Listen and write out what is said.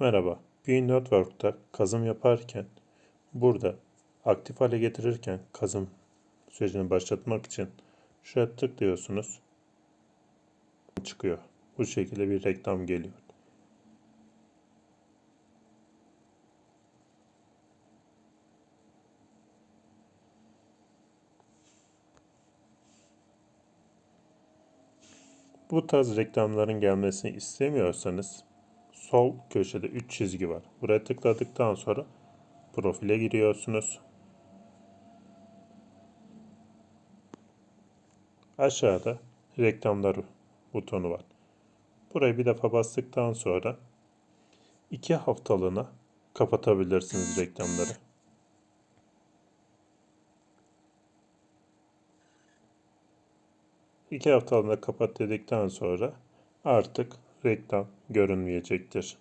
Merhaba. Bean Network'ta kazım yaparken burada aktif hale getirirken kazım sürecini başlatmak için şuraya tıklıyorsunuz. Çıkıyor. Bu şekilde bir reklam geliyor. Bu tarz reklamların gelmesini istemiyorsanız sol köşede 3 çizgi var. Buraya tıkladıktan sonra profile giriyorsunuz. Aşağıda reklamlar butonu var. Buraya bir defa bastıktan sonra iki haftalığına kapatabilirsiniz reklamları. İki haftalığına kapat dedikten sonra artık reklam görünmeyecektir.